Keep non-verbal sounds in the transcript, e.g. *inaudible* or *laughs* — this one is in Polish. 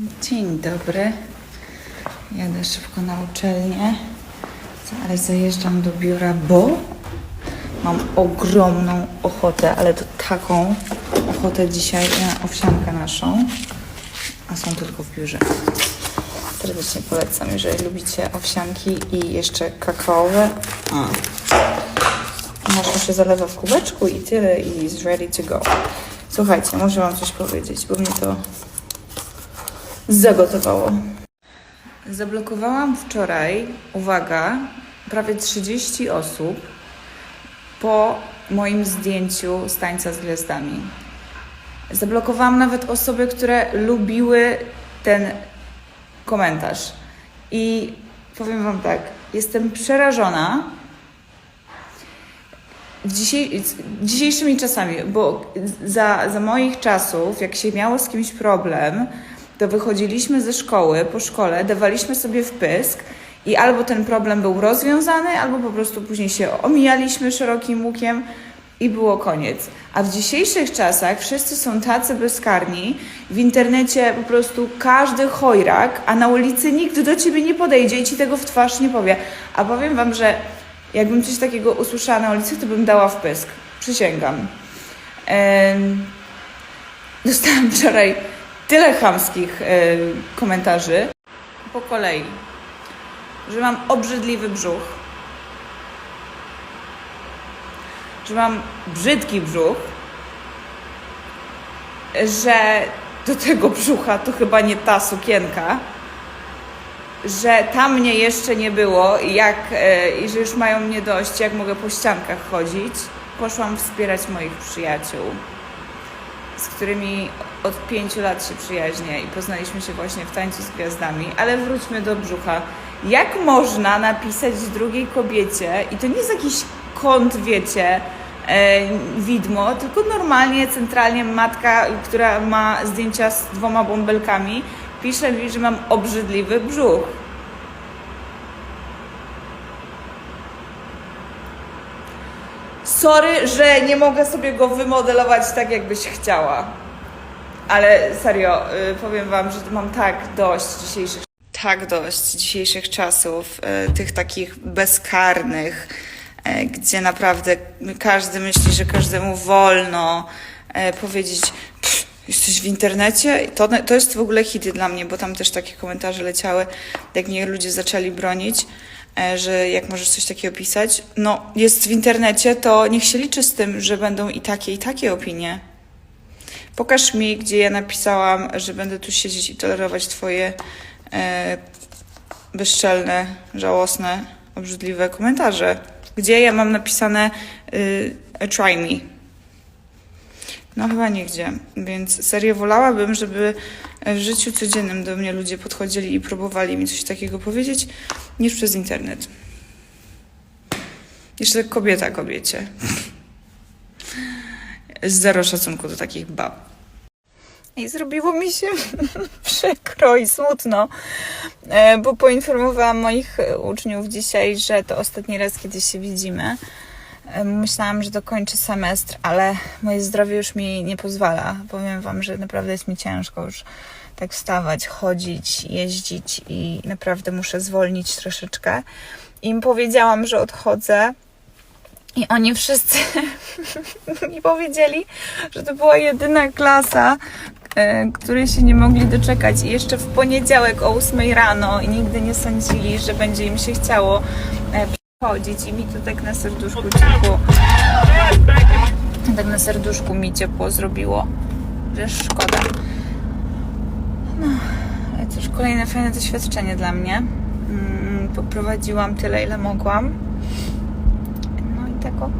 Dzień dobry. Jadę szybko na uczelnię, ale zajeżdżam do biura, bo mam ogromną ochotę, ale to taką ochotę dzisiaj na owsiankę naszą, a są tylko w biurze. Serdecznie polecam, jeżeli lubicie owsianki i jeszcze kakaowe. Mm. Masło się zalewa w kubeczku i tyle i is ready to go. Słuchajcie, muszę wam coś powiedzieć, bo mnie to zagotowało. Zablokowałam wczoraj, uwaga, prawie 30 osób po moim zdjęciu z tańca z gwiazdami. Zablokowałam nawet osoby, które lubiły ten komentarz. I powiem Wam tak, jestem przerażona dzisiejszymi czasami, bo za, za moich czasów, jak się miało z kimś problem, to wychodziliśmy ze szkoły, po szkole, dawaliśmy sobie wpysk i albo ten problem był rozwiązany, albo po prostu później się omijaliśmy szerokim łukiem i było koniec. A w dzisiejszych czasach wszyscy są tacy bezkarni, w internecie po prostu każdy chojrak, a na ulicy nikt do ciebie nie podejdzie i ci tego w twarz nie powie. A powiem wam, że jakbym coś takiego usłyszała na ulicy, to bym dała wpysk. Przysięgam. Dostałam wczoraj tyle chamskich e, komentarzy. Po kolei, że mam obrzydliwy brzuch, że mam brzydki brzuch, że do tego brzucha to chyba nie ta sukienka, że tam mnie jeszcze nie było jak, e, i że już mają mnie dość, jak mogę po ściankach chodzić. Poszłam wspierać moich przyjaciół z którymi od pięciu lat się przyjaźnię i poznaliśmy się właśnie w tańcu z gwiazdami, ale wróćmy do brzucha. Jak można napisać drugiej kobiecie, i to nie jest jakiś kąt, wiecie, e, widmo, tylko normalnie, centralnie matka, która ma zdjęcia z dwoma bąbelkami, pisze mi, że mam obrzydliwy brzuch. Sorry, że nie mogę sobie go wymodelować tak, jakbyś chciała. Ale serio, y, powiem Wam, że mam tak dość dzisiejszych. Tak dość dzisiejszych czasów, y, tych takich bezkarnych, y, gdzie naprawdę każdy myśli, że każdemu wolno powiedzieć, "Pff, jesteś w internecie. To, to jest w ogóle hity dla mnie, bo tam też takie komentarze leciały, jak mnie ludzie zaczęli bronić, e, że jak możesz coś takiego pisać. No, jest w internecie, to niech się liczy z tym, że będą i takie, i takie opinie. Pokaż mi, gdzie ja napisałam, że będę tu siedzieć i tolerować twoje e, bezczelne, żałosne, obrzydliwe komentarze. Gdzie ja mam napisane y, try me. No chyba nigdzie, więc serio wolałabym, żeby w życiu codziennym do mnie ludzie podchodzili i próbowali mi coś takiego powiedzieć, niż przez internet. Jeszcze kobieta kobiecie. Zero szacunku do takich bab. I zrobiło mi się *laughs* przykro i smutno, e, bo poinformowałam moich uczniów dzisiaj, że to ostatni raz, kiedy się widzimy. E, Myślałam, że dokończę semestr, ale moje zdrowie już mi nie pozwala. Powiem Wam, że naprawdę jest mi ciężko już tak wstawać, chodzić, jeździć i naprawdę muszę zwolnić troszeczkę. Im powiedziałam, że odchodzę. I oni wszyscy *laughs* mi powiedzieli, że to była jedyna klasa, e, której się nie mogli doczekać. I jeszcze w poniedziałek o 8 rano i nigdy nie sądzili, że będzie im się chciało przychodzić. I mi to tak na serduszku ciepło. Tak na serduszku mi ciepło zrobiło. Wiesz, szkoda. No, ale już kolejne fajne doświadczenie dla mnie. Mm, Poprowadziłam tyle, ile mogłam. No i tego.